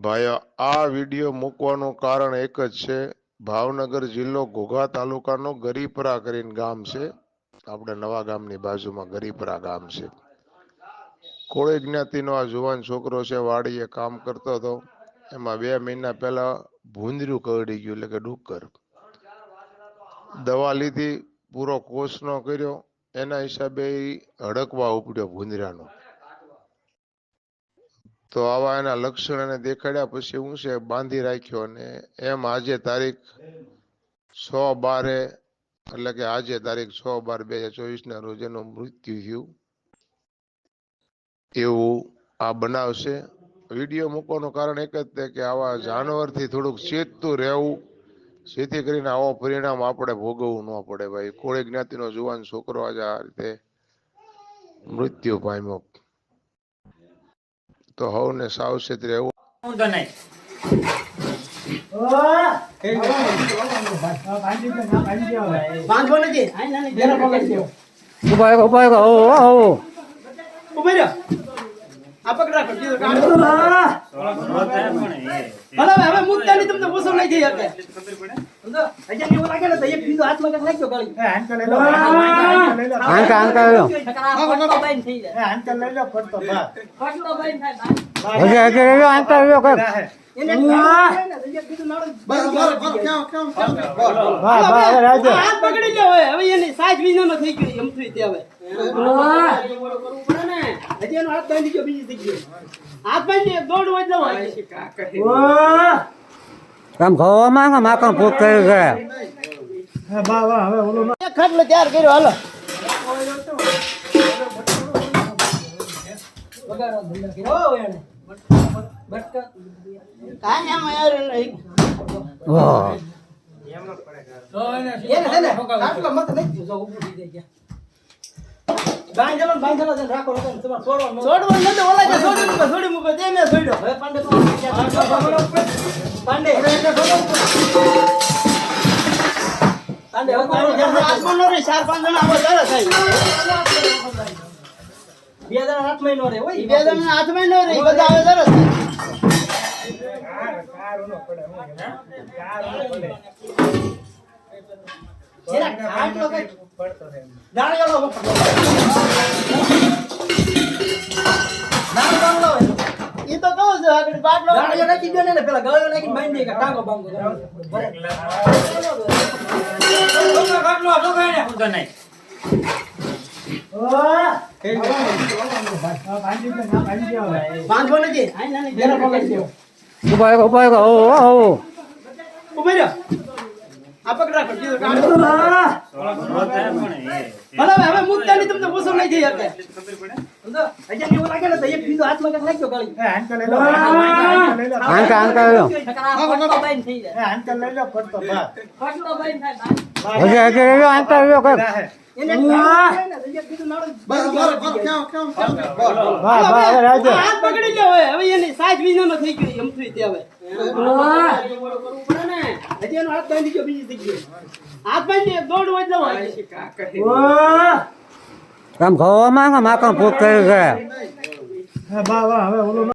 ભાઈઓ આ વીડિયો મૂકવાનું કારણ એક જ છે. ભાવનગર જિલ્લો ઘોઘા તાલુકાનો ગરીપરા કરીને ગામ છે. આપણે નવા ગામની બાજુમાં ગરીપરા ગામ છે. કોળી જ્ઞાતિનો આ જુવાન છોકરો છે, વાડીએ કામ કરતો હતો. એમાં બે મહિના પહેલા ભૂંદર્યું કરડી ગયું, એટલે કે ડુક્કર. દવા લીધી, પૂરો કોર્સ નો કર્યો. એના હિસાબે હડકવા ઉપડ્યો ભૂંદરાનો. તો આવા એના લક્ષણ એને દેખાડ્યા પછી હું છે બાંધી રાખ્યો અને એમ આજે તારીખ છ બારે, એટલે કે આજે તારીખ છ બાર બે હજાર ચોવીસ ના રોજ એનું મૃત્યુ થયું. એવું આ બનાવ છે. વીડિયો મૂકવાનું કારણ એક જ છે કે આવા જાનવરથી થોડુંક ચેતતું રહેવું, જેથી કરીને આવો પરિણામ આપણે ભોગવવું ન પડે ભાઈ. કોળી જ્ઞાતિનો જુવાન છોકરો આજે આ રીતે મૃત્યુ પામ્યો. તો હવને સાવચેત રહેવું ઊંધો નહીં બાંધવો નથી. ઊભા ઊભા આવો, આવો. ઊભો રહ્યો. આ પકડ રાખો, બીજો કામ. પણ એ ભલે હવે, હવે મુદ્દાની થઈ શકે. સમજો? અહીંયા એવું લાગે ને તો એક બીજો હાથમાં કંઈક નાખજો ગાળી. આંકા, આંકા લો. હજી. હાથ બાંધી એટલે હોય. આમ ખવામાં આમ આંખો ફૂટ કરી ગયા. એક ખાટલો તૈયાર કર્યો હાલો. છોડવાનું આમાં યાર નહીં. બે જણા હાથમાં ય ન રહે, હોય. બે જણા હાથમાં ય ન રહે, બધા આવે થાય. દાણગો નાખી દ્યો ને પેલા ગળો નાખીને બાંધી દે કે ટાંગો બાંગો નહીં નથી. ઊભા ઊભા. રહ્યો. એ ભલે હવે, મુદ્દા ની તમને પોસો નહીં થઈ શકે. હાથ પકડી લ્યો હવે. હવે એની સાત વીઘાનો થઈ ગયો, એમ થયું તે હવે. કરવું પડે ને. હજી એનો હાથ બાંધી ગયો બીજી જગ્યાએ. હાથ દોડ હોય. આમ ખવામાં આમ આંખો ફૂટ કરી ગયા.